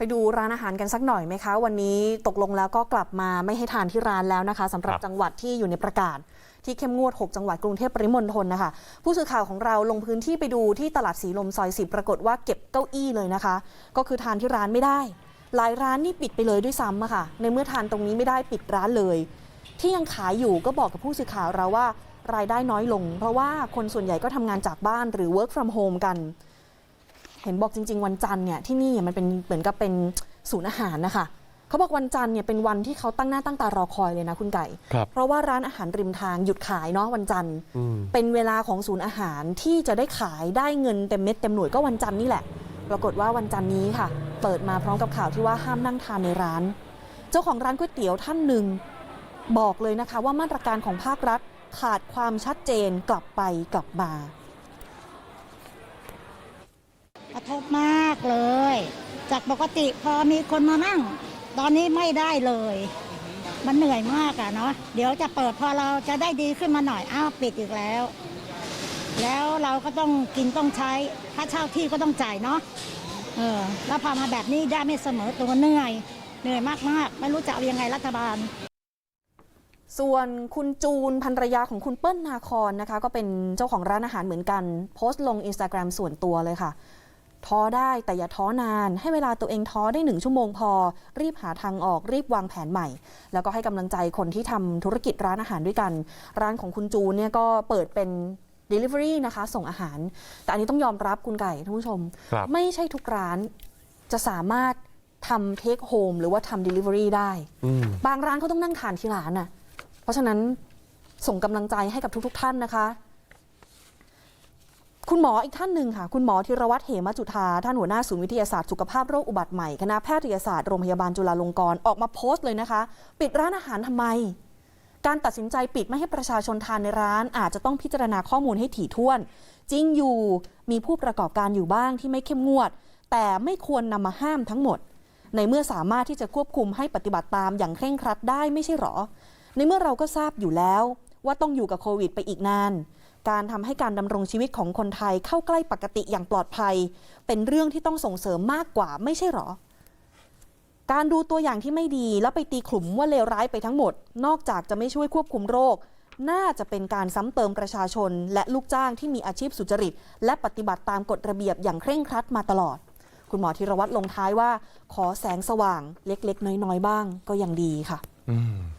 ไปดูร้านอาหารกันสักหน่อยไหมคะ วันนี้ตกลงแล้วก็กลับมาไม่ให้ทานที่ร้านแล้วนะคะสำหรับครับจังหวัดที่อยู่ในประกาศ ที่เข้มงวด 6 จังหวัดกรุงเทพปริมณฑลนะคะ ผู้สื่อข่าวของเราลงพื้นที่ไปดูที่ตลาดสีลมซอยสิปรากฏว่าเก็บเก้าอี้เลยนะคะ ก็คือทานที่ร้านไม่ได้ หลายร้านนี่ปิดไปเลยด้วยซ้ำอะค่ะ ในเมื่อทานตรงนี้ไม่ได้ปิดร้านเลย ที่ยังขายอยู่ก็บอกกับผู้สื่อข่าวเราว่ารายได้น้อยลง เพราะว่าคนส่วนใหญ่ก็ทำงานจากบ้านหรือ work from home กัน เห็นบอกจริง ๆ วันจันทร์เนี่ยที่นี่มันเป็นเหมือนกับเป็นศูนย์อาหารนะคะเขาบอกวันจันทร์เนี่ยเป็นวันที่เขาตั้งหน้าตั้งตารอคอยเลยนะคุณไก่ ครับเพราะว่าร้านอาหารริมทางหยุดขายเนาะวันจันทร์ อืม เป็นเวลาของศูนย์อาหารที่จะได้ขายได้เงินเต็มเม็ดเต็มหน่วยก็วันจันทร์นี่แหละ ปรากฏว่าวันจันทร์นี้ค่ะ เปิดมาพร้อมกับข่าวที่ว่าห้ามนั่งทานในร้าน เจ้าของร้านก๋วยเตี๋ยวท่านหนึ่ง บอกเลยนะคะว่ามาตรการของภาครัฐขาดความชัดเจนกลับไปกลับมา กระ ทบมากเลย จากปกติพอมีคนมานั่ง ตอนนี้ไม่ได้เลย มันเหนื่อยมากอะเนาะเดี๋ยวจะเปิดพอเราจะได้ดีขึ้นมาหน่อยอ้าวปิดอีกแล้ว แล้วเราก็ต้องกินต้องใช้ถ้าเช่าที่ก็ต้องจ่ายเนาะเออแล้วพอมาแบบนี้ได้ไม่เสมอตัวเหนื่อยเหนื่อยมากๆไม่รู้จะเอายังไงรัฐบาลส่วนคุณจูนภรรยาของคุณเปิ้ลนาคอนนะคะ ก็เป็นเจ้าของร้านอาหารเหมือนกัน โพสต์ลงอินสตาแกรมส่วนตัวเลยค่ะ ท้อได้แต่อย่าท้อนาน ให้เวลาตัวเองท้อได้หนึ่งชั่วโมงพอ รีบหาทางออกรีบวางแผนใหม่ แล้วก็ให้กำลังใจคนที่ทำธุรกิจร้านอาหารด้วยกัน ร้านของคุณจูนเนี่ยก็เปิดเป็น Delivery นะคะ ส่งอาหาร แต่อันนี้ต้องยอมรับคุณไก่ท่านผู้ชมครับไม่ใช่ทุกร้านจะสามารถทำเทคโฮมหรือว่าทำ Delivery ได้อืมบางร้านเขาต้องนั่งทานที่ร้านน่ะ เพราะฉะนั้นส่งกำลังใจให้กับทุก ๆ ท่านนะคะ คุณหมออีกท่านหนึ่งค่ะ คุณหมอธีรวัตรเหมจุธาท่านหัวหน้าศูนย์วิทยาศาสตร์สุขภาพโรคอุบัติใหม่คณะแพทยศาสตร์โรงพยาบาลจุฬาลงกรณ์ออกมาโพสต์เลยนะคะ ปิดร้านอาหารทำไม การตัดสินใจปิดไม่ให้ประชาชนทานในร้าน อาจจะต้องพิจารณาข้อมูลให้ถี่ถ้วน จริงอยู่มีผู้ประกอบการอยู่บ้างที่ไม่เข้มงวด แต่ไม่ควรนำมาห้ามทั้งหมด ในเมื่อสามารถที่จะควบคุมให้ปฏิบัติตามอย่างเคร่งครัดได้ไม่ใช่หรอ ในเมื่อเราก็ทราบอยู่แล้ว ว่าต้องอยู่กับโควิด ไปอีกนาน การทำให้การดำรงชีวิตของคนไทยเข้าใกล้ปกติอย่างปลอดภัย เป็นเรื่องที่ต้องส่งเสริมมากกว่าไม่ใช่หรอ การดูตัวอย่างที่ไม่ดีแล้วไปตีขลุ่มว่าเลวร้ายไปทั้งหมด นอกจากจะไม่ช่วยควบคุมโรค น่าจะเป็นการซ้ำเติมประชาชน และลูกจ้างที่มีอาชีพสุจริต และปฏิบัติตามกฎระเบียบอย่างเคร่งครัดมาตลอด คุณหมอธีรวัตรลงท้ายว่า ขอแสงสว่างเล็ก ๆ น้อยๆบ้างก็ยังดีค่ะ อืม